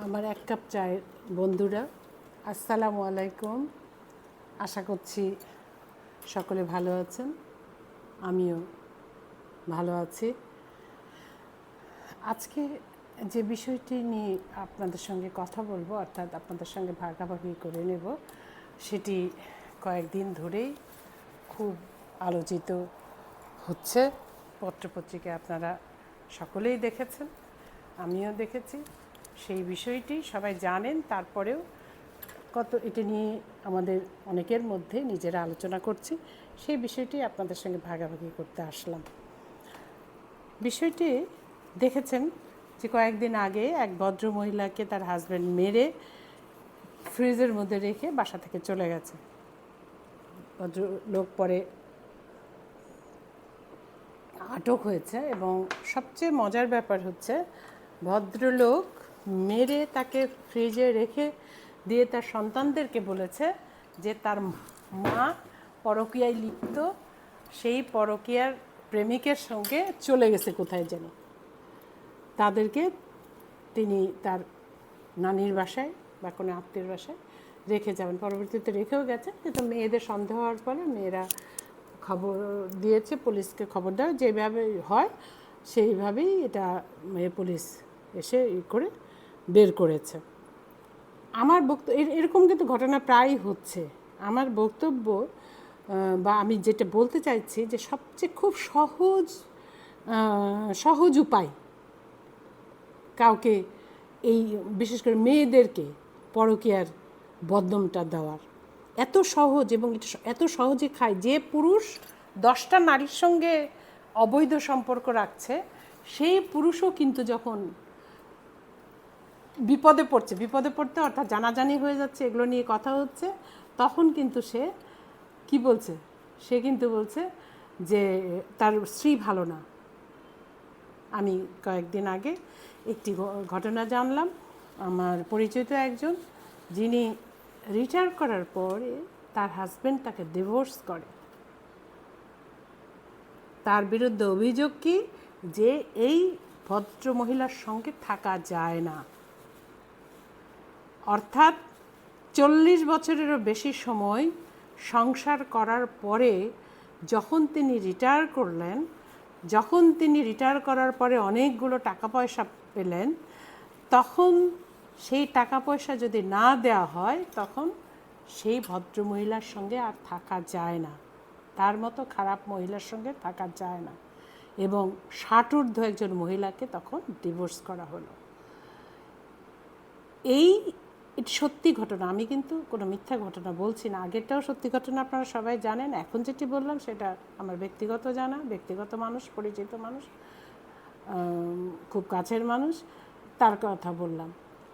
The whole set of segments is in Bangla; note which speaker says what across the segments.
Speaker 1: আমার এক কাপ চায়ের বন্ধুরা, আসসালামু আলাইকুম। আশা করছি সকলে ভালো আছেন, আমিও ভালো আছি। আজকে যে বিষয়টি নিয়ে আপনাদের সঙ্গে কথা বলব, অর্থাৎ আপনাদের সঙ্গে ভাগাভাগি করে নেব, সেটি কয়েকদিন ধরেই খুব আলোচিত হচ্ছে। পত্রপত্রিকায় আপনারা সকলেই দেখেছেন, আমিও দেখেছি। সেই বিষয়টি সবাই জানেন, তারপরেও কত, এটা নিয়ে আমাদের অনেকের মধ্যে নিজেরা আলোচনা করছি। সেই বিষয়টি আপনাদের সঙ্গে ভাগাভাগি করতে আসলাম। বিষয়টি দেখেছেন যে কয়েকদিন আগে এক ভদ্র মহিলাকে তার হাজব্যান্ড মেরে ফ্রিজের মধ্যে রেখে বাসা থেকে চলে গেছে। ভদ্রলোক পরে আটক হয়েছে এবং সবচেয়ে মজার ব্যাপার হচ্ছে ভদ্রলোক মেরে তাকে ফ্রিজে রেখে দিয়ে তার সন্তানদেরকে বলেছে যে তার মা পরকীয়ায় লিপ্ত, সেই পরকীয়ার প্রেমিকের সঙ্গে চলে গেছে কোথায় যেন। তাদেরকে তিনি তার নানির বাসায় বা কোনো আত্মীয়ের বাসায় রেখে যাবেন। পরবর্তীতে রেখেও গেছে কিন্তু মেয়েদের সন্দেহ হওয়ার পরে মেয়েরা খবর দিয়েছে, পুলিশকে খবর দেওয়া যেভাবে হয়, সেইভাবেই এটা পুলিশ এসে ই করে বের করেছে। আমার বক্তব্য এরকম কিন্তু ঘটনা প্রায়ই হচ্ছে। আমার বক্তব্য বা আমি যেটা বলতে চাইছি যে সবচেয়ে খুব সহজ সহজ উপায় কাউকে এই বিশেষ করে মেয়েদেরকে পরকীয়ার বদনামটা দেওয়ার। এত সহজ এবং এটা এত সহজে খায় যে পুরুষ দশটা নারীর সঙ্গে অবৈধ সম্পর্ক রাখছে, সেই পুরুষও কিন্তু যখন বিপদে পড়ছে, বিপদে পড়তে অর্থাৎ জানাজানি হয়ে যাচ্ছে, এগুলো নিয়ে কথা হচ্ছে, তখন কিন্তু সে কি বলছে? সে কিন্তু বলছে যে তার স্ত্রী ভালো না। আমি কয়েকদিন আগে একটি ঘটনা জানলাম, আমার পরিচিত একজন, যিনি রিটায়ার করার পরে তার হাজব্যান্ড তাকে ডিভোর্স করে। তার বিরুদ্ধে অভিযোগ কি? যে এই ভদ্র মহিলার সঙ্গে থাকা যায় না। অর্থাৎ চল্লিশ বছরেরও বেশি সময় সংসার করার পরে যখন তিনি রিটায়ার করলেন, যখন তিনি রিটায়ার করার পরে অনেকগুলো টাকা পয়সা পেলেন, তখন সেই টাকা পয়সা যদি না দেওয়া হয়, তখন সেই ভদ্র মহিলার সঙ্গে আর থাকা যায় না। তার মতো খারাপ মহিলার সঙ্গে থাকা যায় না এবং ষাটূর্ধ্ব একজন মহিলাকে তখন ডিভোর্স করা হলো। এই এটি সত্যি ঘটনা। আমি কিন্তু কোনো মিথ্যা ঘটনা বলছি না। আগেরটাও সত্যি ঘটনা আপনারা সবাই জানেন। এখন যেটি বললাম সেটা আমার ব্যক্তিগত জানা। ব্যক্তিগত মানুষ, পরিচিত মানুষ খুব কাছের মানুষ, তার কথা বললাম।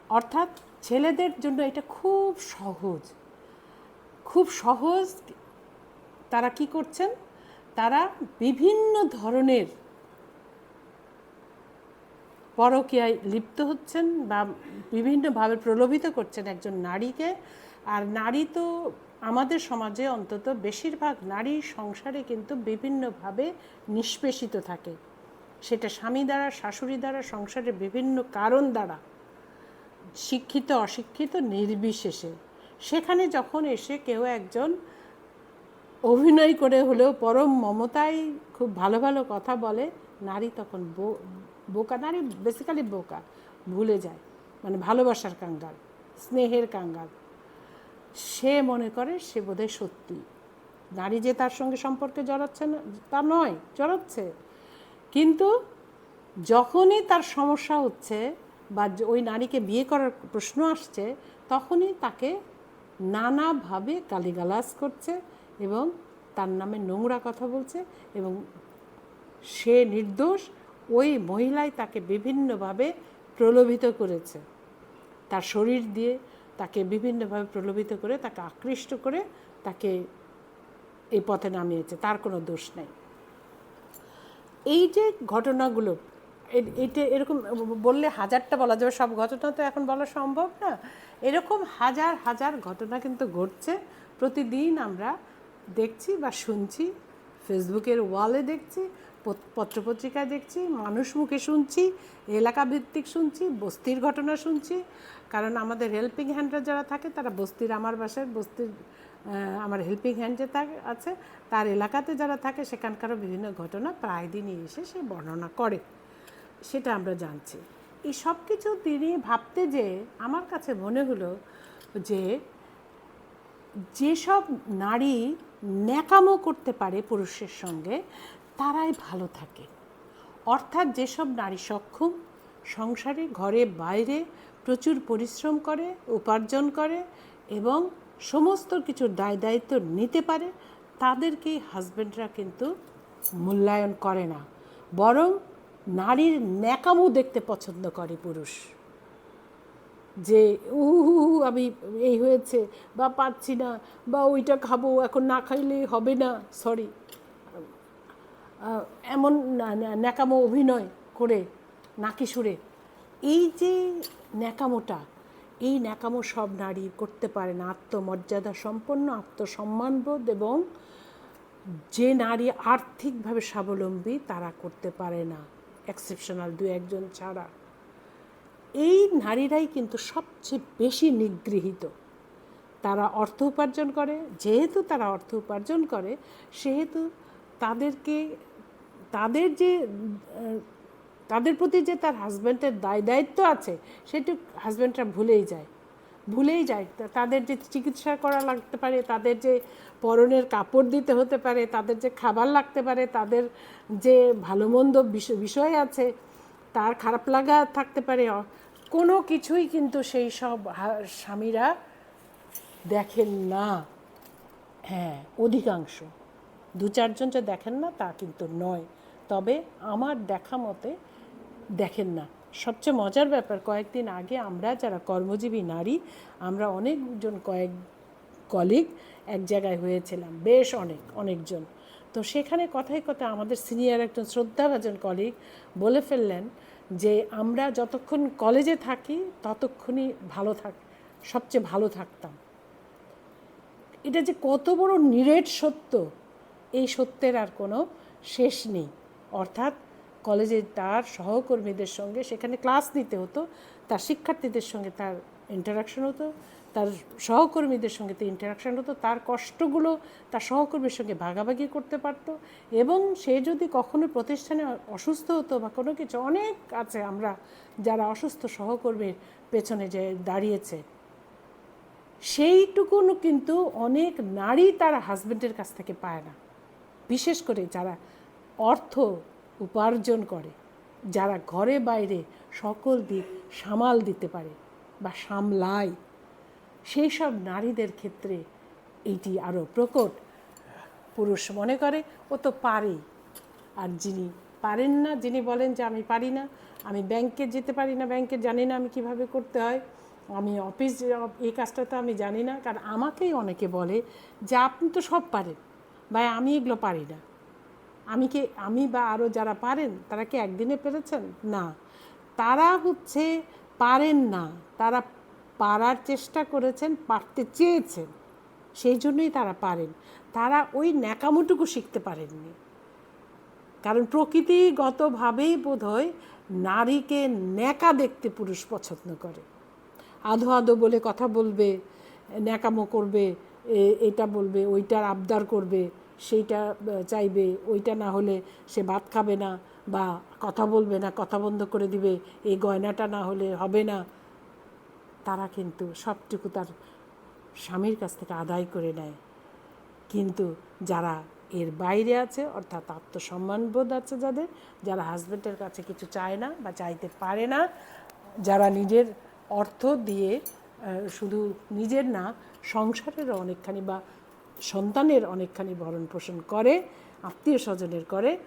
Speaker 1: অর্থাৎ ছেলেদের জন্য এটা খুব সহজ। খুব সহজ তারা কি করছেন? তারা বিভিন্ন ধরনের পরকীয়ায় লিপ্ত হচ্ছেন বা বিভিন্নভাবে প্রলোভিত করছেন একজন নারীকে। আর নারী তো আমাদের সমাজে অন্তত বেশিরভাগ নারী সংসারে কিন্তু বিভিন্নভাবে নিষ্পেষিত থাকে। সেটা স্বামী দ্বারা, শাশুড়ি দ্বারা, সংসারের বিভিন্ন কারণ দ্বারা। শিক্ষিত, অশিক্ষিত, নির্বিশেষে। সেখানে যখন এসে কেউ একজন অভিনয় করে হলেও পরম মমতায় খুব ভালো ভালো কথা বলে, নারী তখন বোকা নারী বেসিক্যালি বোকা। ভুলে যায়। মানে ভালোবাসার কাঙ্গাল, স্নেহের কাঙ্গাল। সে মনে করে সে বোধহয় সত্যি। নারী যে তার সঙ্গে সম্পর্কে জড়াচ্ছে না, তা নয়, জড়াচ্ছে। কিন্তু যখনই তার সমস্যা হচ্ছে বা ওই নারীকে বিয়ে করার প্রশ্ন আসছে, তখনই তাকে নানাভাবে গালিগালাজ করছে এবং তার নামে নোংরা কথা বলছে এবং সে নির্দোষ ওই মহিলাই তাকে বিভিন্নভাবে প্রলোভিত করেছে। তার শরীর দিয়ে তাকে বিভিন্নভাবে প্রলোভিত করে, তাকে আকৃষ্ট করে তাকে এই পথে নামিয়েছে, তার কোনো দোষ নেই। এই যে ঘটনাগুলো এটা এরকম বললে হাজারটা বলা যাবে, সব ঘটনা তো এখন বলা সম্ভব না। এরকম হাজার হাজার ঘটনা কিন্তু ঘটছে, প্রতিদিন আমরা দেখছি বা শুনছি, ফেসবুকের ওয়ালে দেখছি পত্রপত্রিকায় দেখছি, মানুষ মুখে শুনছি এলাকা ভিত্তিক শুনছি, বস্তির ঘটনা শুনছি। কারণ আমাদের হেল্পিং হ্যান্ডরা যারা থাকে, তারা বস্তির আমার বাসায়, বস্তির আমার হেল্পিং হ্যান্ড যে আছে, তার এলাকাতে যারা থাকে, সেখানকারও বিভিন্ন ঘটনা প্রায় দিনই এসে সে বর্ণনা করে। সেটা আমরা জানছি। এই সব কিছু তিনি ভাবতে যে, আমার কাছে মনে হলো যে, যেসব নারী ন্যাকামো করতে পারে পুরুষের সঙ্গে তারাই ভালো থাকে। অর্থাৎ যেসব নারী সক্ষম, সংসারে, ঘরে, বাইরে প্রচুর পরিশ্রম করে, উপার্জন করে এবং সমস্ত কিছুর দায় দায়িত্ব নিতে পারে, তাদেরকেই হাজব্যান্ডরা কিন্তু মূল্যায়ন করে না। বরং নারীর ন্যাকামো দেখতে পছন্দ করে পুরুষ। যে, উহু আমি এই হয়েছে, বা পাচ্ছি না, বা ওইটা খাব, এখন না খাইলে হবে না সরি এমন ন্যাকামো অভিনয় করে, নাকি সুরে। এই যে ন্যাকামোটা, এই ন্যাকামো সব নারী করতে পারে না। আত্মমর্যাদা সম্পন্ন, আত্মসম্মানবোধ এবং যে নারী আর্থিকভাবে স্বাবলম্বী, তারা করতে পারে না। এক্সেপশনাল দু একজন ছাড়া। এই নারীরাই কিন্তু সবচেয়ে বেশি নিগৃহীত। তারা অর্থ উপার্জন করে, যেহেতু তারা অর্থ উপার্জন করে, সেহেতু তাদেরকে তাদের যে তাদের প্রতি যে তার হাজব্যান্ডের দায়, দায়িত্ব আছে, সেটু হাজব্যান্ডরা ভুলেই যায়। ভুলেই যায়। তাদের যে চিকিৎসা করা লাগতে পারে, তাদের যে পরনের কাপড় দিতে হতে পারে, তাদের যে খাবার লাগতে পারে, তাদের যে ভালো মন্দ বিষয় আছে, তার খারাপ লাগা থাকতে পারে কোনো কিছুই কিন্তু সেই সব স্বামীরা দেখেন না। হ্যাঁ অধিকাংশ। দু চারজন যে দেখেন না, তা কিন্তু নয়। তবে আমার দেখা মতে দেখেন না। সবচেয়ে মজার ব্যাপার, কয়েকদিন আগে আমরা যারা কর্মজীবী নারী, আমরা অনেকজন কয়েক কলিগ এক জায়গায় হয়েছিলাম, বেশ অনেক, অনেকজন। তো সেখানে কথায় কথায় আমাদের সিনিয়র একজন শ্রদ্ধাভাজন কলিগ বলে ফেললেন যে, আমরা যতক্ষণ কলেজে থাকি, ততক্ষণই ভালো থাক, সবচেয়ে ভালো থাকতাম। এটা যে কত বড় নিরেট সত্য, এই সত্যের আর কোনো শেষ নেই। অর্থাৎ কলেজে তার সহকর্মীদের সঙ্গে সেখানে ক্লাস নিতে হতো, তার শিক্ষার্থীদের সঙ্গে তার ইন্টারাকশন হতো, তার সহকর্মীদের সঙ্গে তো ইন্টারাকশন হতো, তার কষ্টগুলো তার সহকর্মীর সঙ্গে ভাগাভাগি করতে পারতো এবং সে যদি কখনো প্রতিষ্ঠানে অসুস্থ হতো বা কোনো কিছু, অনেক আছে আমরা যারা অসুস্থ সহকর্মীর পেছনে যে দাঁড়িয়েছে। সেইটুকুন কিন্তু অনেক নারী তার হাজবেন্ডের কাছ থেকে পায় না। বিশেষ করে যারা অর্থ উপার্জন করে, যারা ঘরে বাইরে সকল দিক সামাল দিতে পারে বা সামলায়। সেই সব নারীদের ক্ষেত্রে এটি আরও প্রকট। পুরুষ মনে করে, ও তো পারে। আর যিনি পারেন না, যিনি বলেন যে, আমি পারি না, আমি ব্যাংকে যেতে পারি না, ব্যাংকে জানি না আমি কীভাবে করতে হয়, আমি অফিস এই কাজটা তো আমি জানি না। কারণ আমাকেই অনেকে বলে যে, আপনি তো সব পারেন, ভাই, আমি এগুলো পারি না। আমি কি, আমি বা আরও যারা পারেন, তারা কি একদিনে পেরেছেন? না। তারা হচ্ছে পারেন না। তারা পারার চেষ্টা করেছেন, পারতে চেয়েছেন। সেই জন্যই তারা পারেন। তারা ওই ন্যাকামোটুকু শিখতে পারেননি। কারণ প্রকৃতিগতভাবেই বোধ হয় নারীকে ন্যাকা দেখতে পুরুষ পছন্দ করে। আধো আধো বলে কথা বলবে, ন্যাকামো করবে এটা বলবে, ওইটার আবদার করবে। সেইটা চাইবে। ওইটা না হলে সে ভাত খাবে না বা কথা বলবে না, কথা বন্ধ করে দিবে। এই গয়নাটা না হলে হবে না। তারা কিন্তু সবটুকু তার স্বামীর কাছ থেকে আদায় করে নেয়। কিন্তু যারা এর বাইরে আছে, অর্থাৎ আত্মসম্মানবোধ আছে যাদের, যারা হাজব্যান্ডের কাছে কিছু চায় না বা চাইতে পারে না, যারা নিজের অর্থ দিয়ে শুধু নিজের না, সংসারেরও অনেকখানি বা সন্তানের অনেকখানি ভরণ পোষণ করে, আত্মীয় স্বজনের করে,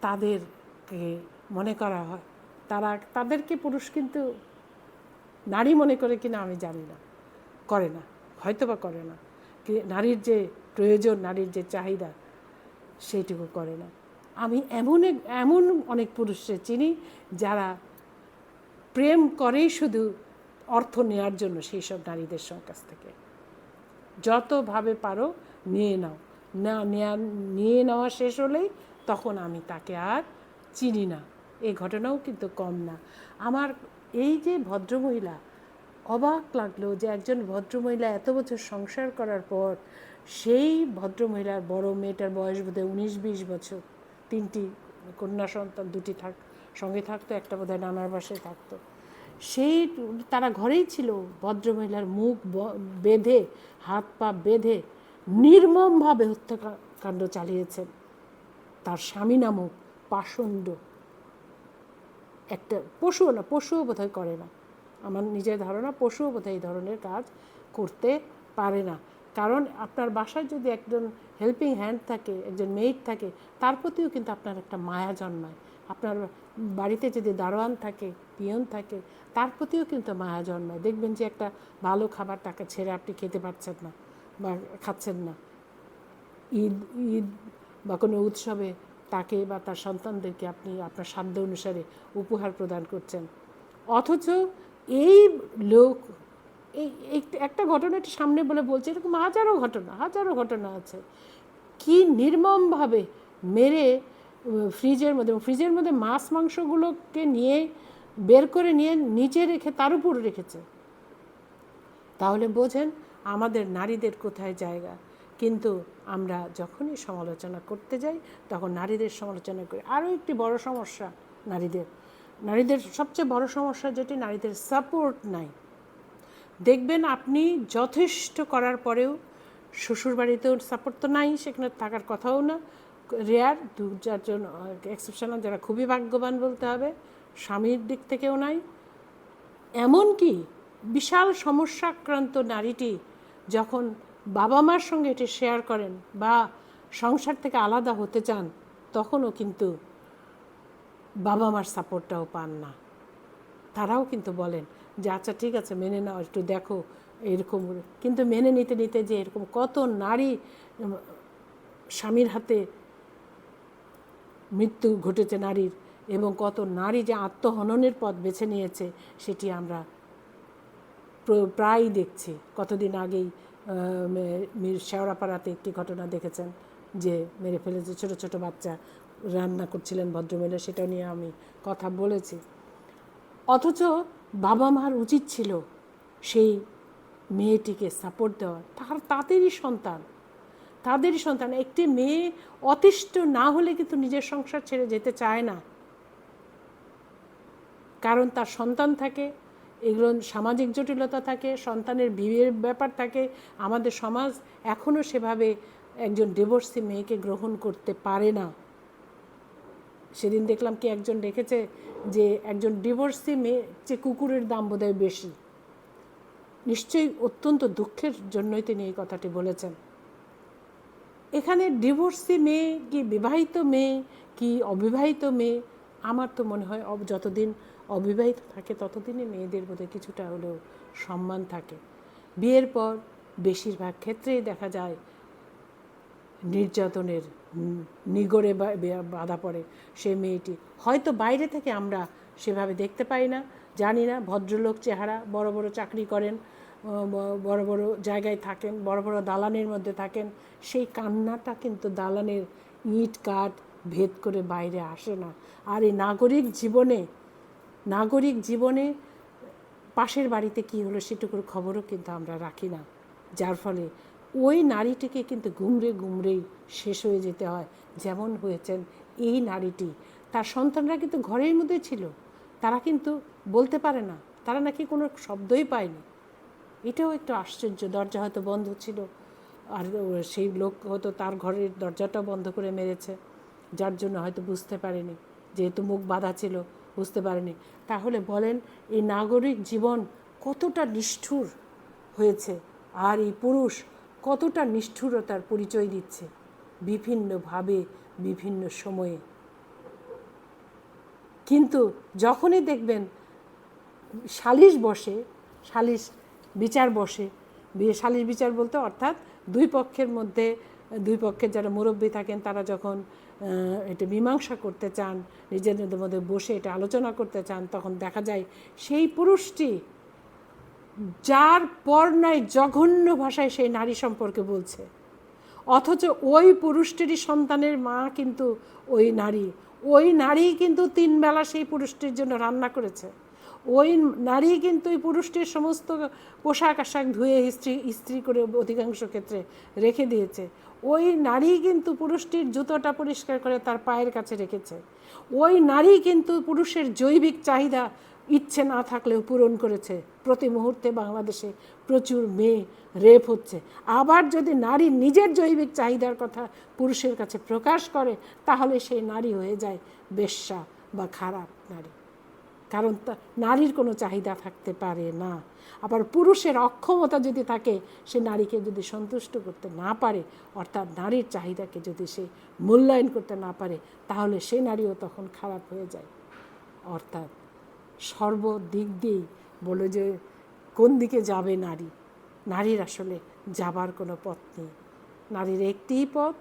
Speaker 1: তাদেরকে মনে করা হয়। তারা, তাদেরকে পুরুষ কিন্তু নারী মনে করে কিনা আমি জানি না, করে না হয়তো বা করে না। নারীর যে প্রয়োজন, নারীর যে চাহিদা, সেইটুকু করে না। আমি এমন এমন অনেক পুরুষকে চিনি যারা প্রেম করেই শুধু অর্থ নেওয়ার জন্য সেই সব নারীদের কাছ থেকে। যতভাবে পারো নিয়ে নাও। না নিয়ে নেওয়া শেষ হলেই তখন আমি তাকে আর চিনি না। এই ঘটনাও কিন্তু কম না। আমার এই যে ভদ্রমহিলা, অবাক লাগল যে একজন ভদ্রমহিলা এত বছর সংসার করার পর সেই ভদ্রমহিলার বড় মেয়েটার বয়স বোধহয় উনিশ বিশ বছর। তিনটি কন্যা সন্তান, দুটি থাক, সঙ্গে থাকতো, একটা বোধহয় নানার বাসায় থাকতো। সেই তারা ঘরেই ছিল, ভদ্রমহিলার মুখ বেঁধে, হাত পা বেঁধে নির্মমভাবে হত্যাকাণ্ড চালিয়েছেন তার স্বামী নামক পাষণ্ড। একটা পশুও না, পশুও বোধহয় করে না। আমার নিজের ধারণা, পশুও বোধহয় এই ধরনের কাজ করতে পারে না। কারণ আপনার বাসায় যদি একজন হেল্পিং হ্যান্ড থাকে, একজন মেইড থাকে, তার প্রতিও কিন্তু আপনার একটা মায়া জন্মায়। আপনার বাড়িতে যদি দারোয়ান থাকে পিয়ন থাকে তার প্রতিও কিন্তু মায়া জন্মায়। দেখবেন যে একটা ভালো খাবার টাকা ছেড়ে আপনি খেতে পারছেন না বা খাচ্ছেন না। ঈদ ঈদ বা কোনো উৎসবে তাকে বা তার সন্তানদেরকে আপনি আপনার সাধ্য অনুসারে উপহার প্রদান করছেন। অথচ এই লোক, এই একটা ঘটনাটি সামনে বলে বলছে, এরকম হাজারো ঘটনা হাজারো ঘটনা আছে। কি নির্মমভাবে মেরে ফ্রিজের মধ্যে ফ্রিজের মধ্যে মাছ, মাংসগুলোকে নিয়ে বের করে নিয়ে নিচে রেখে, তার উপর রেখেছে। তাহলে বোঝেন আমাদের নারীদের কোথায় জায়গা। কিন্তু আমরা যখনই সমালোচনা করতে যাই, তখন নারীদের সমালোচনা করি। আরও একটি বড় সমস্যা নারীদের। নারীদের সবচেয়ে বড় সমস্যা যেটি, নারীদের সাপোর্ট নাই। দেখবেন আপনি যথেষ্ট করার পরেও শ্বশুরবাড়িতেও সাপোর্ট তো নাই, সেখানে থাকার কথাও না। রেয়ার দু চারজন এক্সেপশনাল যারা খুবই ভাগ্যবান বলতে হবে স্বামীর দিক থেকেও নাই, এমনকি বিশাল সমস্যাক্রান্ত নারীটি যখন বাবা মার সঙ্গে এটি শেয়ার করেন বা সংসার থেকে আলাদা হতে চান, তখনও কিন্তু বাবা মার সাপোর্টটাও পান না। তারাও কিন্তু বলেন যে আচ্ছা ঠিক আছে, মেনে নাও, একটু দেখো এরকম কিন্তু মেনে নিতে নিতে যে এরকম কত নারী স্বামীর হাতে মৃত্যু ঘটেছে নারীর এবং কত নারী যে আত্মহননের পথ বেছে নিয়েছে, সেটি আমরা প্র- প্রায়ই দেখছি। কতদিন আগেই শেওড়াপাড়াতে একটি ঘটনা দেখেছেন যে মেরে ফেলেছে ছোট ছোট বাচ্চা, রান্না করছিলেন ভদ্রমহিলা, সেটা নিয়ে আমি কথা বলেছি। অথচ বাবা মার উচিত ছিল সেই মেয়েটিকে সাপোর্ট দেওয়া। তার, তাদেরই সন্তান। তাদেরই সন্তান। একটি মেয়ে অতিষ্ঠ না হলে কিন্তু নিজের সংসার ছেড়ে যেতে চায় না। কারণ তার সন্তান থাকে, এগুলো সামাজিক জটিলতা থাকে, সন্তানের বিয়ের ব্যাপার থাকে, আমাদের সমাজ এখনও সেভাবে একজন ডিভোর্সি মেয়েকে গ্রহণ করতে পারে না। সেদিন দেখলাম কি একজন রেখেছে যে একজন ডিভোর্সি মেয়ে, যে কুকুরের দাম বোধহয় বেশি। নিশ্চয়ই অত্যন্ত দুঃখের জন্যই তিনি এই কথাটি বলেছেন। এখানে ডিভোর্সি মেয়ে কি বিবাহিত মেয়ে, কি অবিবাহিত মেয়ে, আমার তো মনে হয় যতদিন অবিবাহিত থাকে ততদিনই মেয়েদের বোধহয় কিছুটা হলেও সম্মান থাকে। বিয়ের পর বেশিরভাগ ক্ষেত্রেই দেখা যায় নির্যাতনের নিগড়ে বাধা পড়ে সেই মেয়েটি। হয়তো বাইরে থেকে আমরা সেভাবে দেখতে পাই না, জানি না, ভদ্রলোক চেহারা, বড় বড় চাকরি করেন বড় বড় জায়গায় থাকেন, বড় বড় দালানের মধ্যে থাকেন, সেই কান্নাটা কিন্তু দালানের ইট কাঠ ভেদ করে বাইরে আসে না। আর এই নাগরিক জীবনে নাগরিক জীবনে পাশের বাড়িতে কি হলো সেটুকুর খবরও কিন্তু আমরা রাখি না। যার ফলে ওই নারীটিকে কিন্তু গুমড়ে গুমড়েই শেষ হয়ে যেতে হয়। যেমন হয়েছেন এই নারীটি। তার সন্তানরা কিন্তু ঘরের মধ্যে ছিল। তারা কিন্তু বলতে পারে না। তারা নাকি কোনো শব্দই পায়নি। এটাও একটু আশ্চর্য। দরজা হয়তো বন্ধ ছিল। আর সেই লোক হয়তো তার ঘরের দরজাটাও বন্ধ করে মেরেছে। যার জন্য হয়তো বুঝতে পারেনি। যেহেতু মুখ বাঁধা ছিল, বুঝতে পারেনি। তাহলে বলেন, এই নাগরিক জীবন কতটা নিষ্ঠুর হয়েছে আর এই পুরুষ কতটা নিষ্ঠুরতার পরিচয় দিচ্ছে বিভিন্নভাবে, বিভিন্ন সময়ে। কিন্তু যখনই দেখবেন সালিশ বসে, সালিশ বিচার বসে সালিশ বিচার বলতে অর্থাৎ দুই পক্ষের মধ্যে, দুই পক্ষের যারা মুরব্বী থাকেন তারা যখন এটা মীমাংসা করতে চান, নিজেদের মধ্যে বসে এটা আলোচনা করতে চান, তখন দেখা যায় সেই পুরুষটি যার পর নয় জঘন্য ভাষায় সেই নারী সম্পর্কে বলছে। অথচ ওই পুরুষটিরই সন্তানের মা কিন্তু ওই নারী। ওই নারী কিন্তু তিন বেলা সেই পুরুষটির জন্য রান্না করেছে। ওই নারী কিন্তু ওই পুরুষটির সমস্ত পোশাক আশাক ধুয়ে ইস্ত্রি স্ত্রী করে অধিকাংশ ক্ষেত্রে রেখে দিয়েছে। ওই নারী কিন্তু পুরুষটির জুতোটা পরিষ্কার করে তার পায়ের কাছে রেখেছে। ওই নারী কিন্তু পুরুষের জৈবিক চাহিদা ইচ্ছে না থাকলেও পূরণ করেছে। প্রতি মুহূর্তে বাংলাদেশে প্রচুর মেয়ে রেপ হচ্ছে। আবার যদি নারী নিজের জৈবিক চাহিদার কথা পুরুষের কাছে প্রকাশ করে, তাহলে সেই নারী হয়ে যায় বেশ্যা বা খারাপ নারী। কারণ নারীর কোনো চাহিদা থাকতে পারে না। আবার পুরুষের অক্ষমতা যদি থাকে, সে নারীকে যদি সন্তুষ্ট করতে না পারে, অর্থাৎ নারীর চাহিদাকে যদি সে মূল্যায়ন করতে না পারে, তাহলে সে নারীও তখন খারাপ হয়ে যায়। অর্থাৎ সর্বদিক দিয়েই বলে যে, কোন দিকে যাবে নারী? নারীর আসলে যাবার কোনো পথ নেই। নারীর একটিই পথ,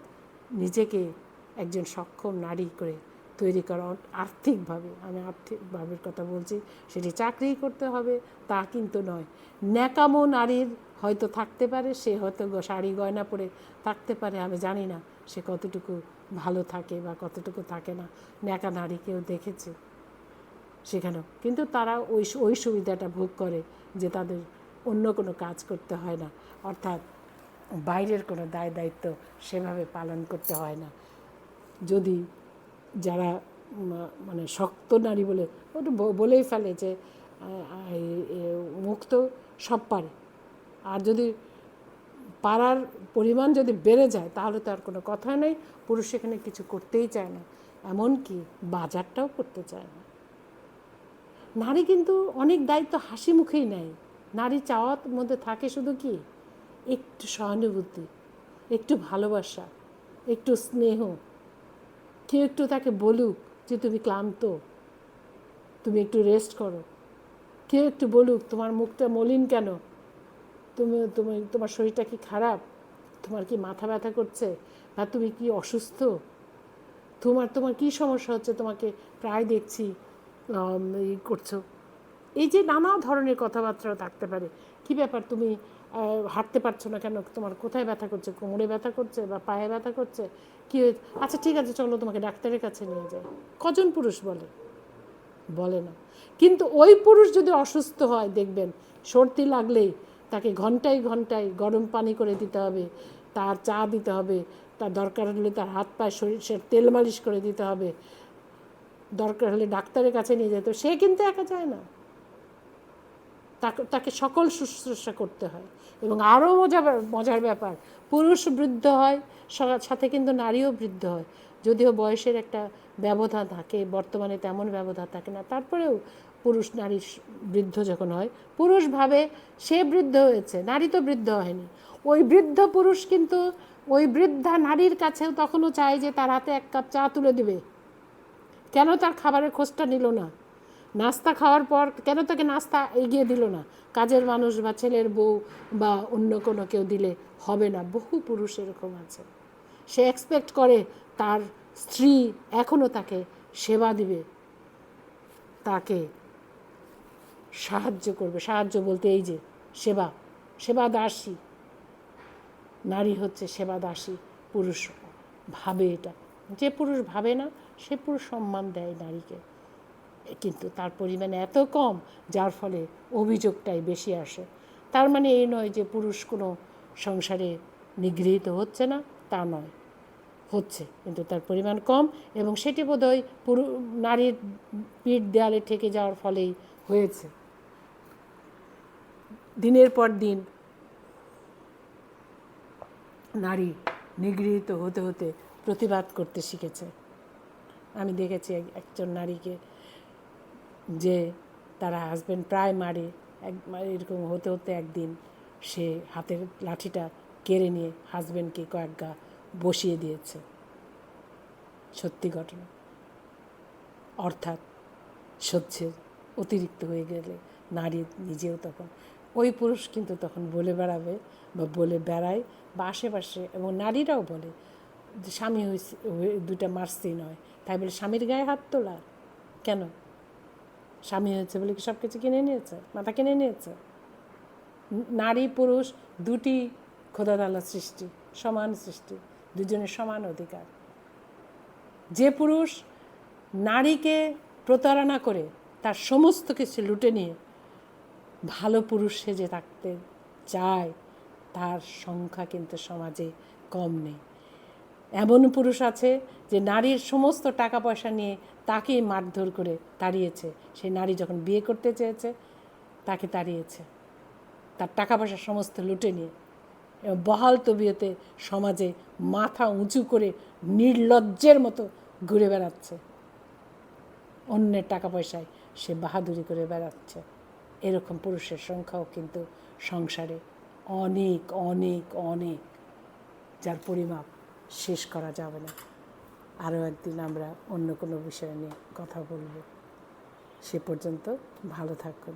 Speaker 1: নিজেকে একজন সক্ষম নারী করে তৈরি করা আর্থিকভাবে, আমি আর্থিকভাবে কথা বলছি, সেটি চাকরি করতে হবে, তা কিন্তু নয়। ন্যাকামো নারীর হয়তো থাকতে পারে, সে হয়তো শাড়ি গয়না পরে থাকতে পারে, আমি জানি না সে কতটুকু ভালো থাকে বা কতটুকু থাকে না। ন্যাকা নারীকেও দেখেছে সেখানেও। কিন্তু তারা ওই ওই সুবিধাটা ভোগ করে যে তাদের অন্য কোনো কাজ করতে হয় না। অর্থাৎ বাইরের কোনো দায় দায়িত্ব সেভাবে পালন করতে হয় না। যদি যারা মানে শক্ত নারী বলে, ওটা বলেই ফেলে যে মুক্ত সব পারে। আর যদি পারার পরিমাণ যদি বেড়ে যায়, তাহলে তো আর কোনো কথা নেই। পুরুষ এখানে কিছু করতেই চায় না। এমনকি বাজারটাও করতে চায় না। নারী কিন্তু অনেক দায়িত্ব হাসি মুখেই নেয়। নারী চাওয়ার মধ্যে থাকে শুধু কি? একটু সহানুভূতি, একটু ভালোবাসা, একটু স্নেহ কেউ একটু তাকে বলুক যে তুমি ক্লান্ত, তুমি একটু রেস্ট করো। কেউ একটু বলুক, তোমার মুখটা মলিন কেন? তুমি তুমি, তোমার শরীরটা কি খারাপ? তোমার কি মাথা ব্যথা করছে? বা তুমি কি অসুস্থ? তোমার তোমার কি সমস্যা হচ্ছে? তোমাকে প্রায় দেখছি ই করছ। এই যে নানা ধরনের কথাবার্তা থাকতে পারে। কি ব্যাপার? তুমি হাঁটতে পারছ না কেন? তোমার কোথায় ব্যথা করছে? কোমরে ব্যথা করছে বা পায়ে ব্যথা করছে? কি হয়েছে? আচ্ছা ঠিক আছে, চলো তোমাকে ডাক্তারের কাছে নিয়ে যাই। কজন পুরুষ বলে? বলে না। কিন্তু ওই পুরুষ যদি অসুস্থ হয়, দেখবেন, সর্দি লাগলেই তাকে ঘন্টায় ঘন্টায় গরম পানি করে দিতে হবে, তার চা দিতে হবে, তার দরকার হলে তার হাত পায়ে শরীর তেল মালিশ করে দিতে হবে। দরকার হলে ডাক্তারের কাছে নিয়ে যেত সে কিন্তু একা যায় না। তাকে তাকে সকল শুশ্রূষা করতে হয়। এবং আরও মজা, মজার ব্যাপার, পুরুষ বৃদ্ধ হয় সাথে কিন্তু নারীও বৃদ্ধ হয়। যদিও বয়সের একটা ব্যবধান থাকে, বর্তমানে তেমন ব্যবধান থাকে না। তারপরেও পুরুষ নারী বৃদ্ধ যখন হয়, পুরুষ ভাবে সে বৃদ্ধ হয়েছে, নারী তো বৃদ্ধ হয়নি। ওই বৃদ্ধ পুরুষ কিন্তু ওই বৃদ্ধা নারীর কাছেও তখনও চায় যে তার হাতে এক কাপ চা তুলে দিবে। কেন তার খাবারের খোঁজটা নিল না? নাস্তা খাওয়ার পর কেন তাকে নাস্তা এগিয়ে দিল না? কাজের মানুষ বা ছেলের বউ বা অন্য কোনো কেউ দিলে হবে না। বহু পুরুষ এরকম আছে। সে এক্সপেক্ট করে তার স্ত্রী এখনও তাকে সেবা দিবে। তাকে সাহায্য করবে। সাহায্য বলতে এই যে, সেবা। সেবা দাসী। নারী হচ্ছে সেবা দাসী। পুরুষ ভাবে এটা। যে পুরুষ ভাবে না, সে পুরুষ সম্মান দেয় নারীকে। কিন্তু তার পরিমাণ এত কম, যার ফলে অভিযোগটাই বেশি আসে। তার মানে এই নয় যে পুরুষ কোনো সংসারে নিগৃহীত হচ্ছে না, তা নয়। হচ্ছে, কিন্তু তার পরিমাণ কম এবং সেটি বোধহয় পুরু, নারীর পিঠ দেয়ালে ঠেকে যাওয়ার ফলেই হয়েছে। দিনের পর দিন নারী নিগৃহীত হতে হতে প্রতিবাদ করতে শিখেছে। আমি দেখেছি এক- একজন নারীকে যে তারা হাজব্যান্ড প্রায় মারে, এক এরকম হতে হতে একদিন সে হাতের লাঠিটা কেড়ে নিয়ে হাজব্যান্ডকে কয়েক গা বসিয়ে দিয়েছে। সত্যি ঘটনা। অর্থাৎ সহ্যের অতিরিক্ত হয়ে গেলে নারী নিজেও তখন, ওই পুরুষ কিন্তু তখন বলে বেড়াবে বা বলে বেড়ায় বা আশেপাশে, এবং নারীরাও বলে স্বামী হয়েছে হয়ে- দুটা মারছেই নয়। তাই বলে, স্বামীর গায়ে হাত তোলা? কেন? স্বামী হয়েছে বলে কি সব কিছু কিনে নিয়েছে? মাথা কিনে নিয়েছে? নারী, পুরুষ দুটি খোদাতালা সৃষ্টি, সমান সৃষ্টি, দুজনের সমান অধিকার। যে পুরুষ নারীকে প্রতারণা করে তার সমস্ত কিছু লুটে নিয়ে ভালো পুরুষ সেজে থাকতে চায়, তার সংখ্যা কিন্তু সমাজে কম নেই। এমন পুরুষ আছে যে নারীর সমস্ত টাকা পয়সা নিয়ে তাকেই মারধর করে তাড়িয়েছে। সেই নারী যখন বিয়ে করতে চেয়েছে, তাকে তাড়িয়েছে। তার টাকা পয়সা সমস্ত লুটে নিয়ে। এবং বহাল তবিয়তে সমাজে মাথা উঁচু করে নির্লজ্জের মতো ঘুরে বেড়াচ্ছে। অন্যের টাকা পয়সায় সে বাহাদুরি করে বেড়াচ্ছে। এরকম পুরুষের সংখ্যাও কিন্তু সংসারে অনেক অনেক অনেক, যার পরিমাপ শেষ করা যাবে না। আরও একদিন আমরা অন্য কোনো বিষয় নিয়ে কথা বলব। সে পর্যন্ত ভালো থাকুন।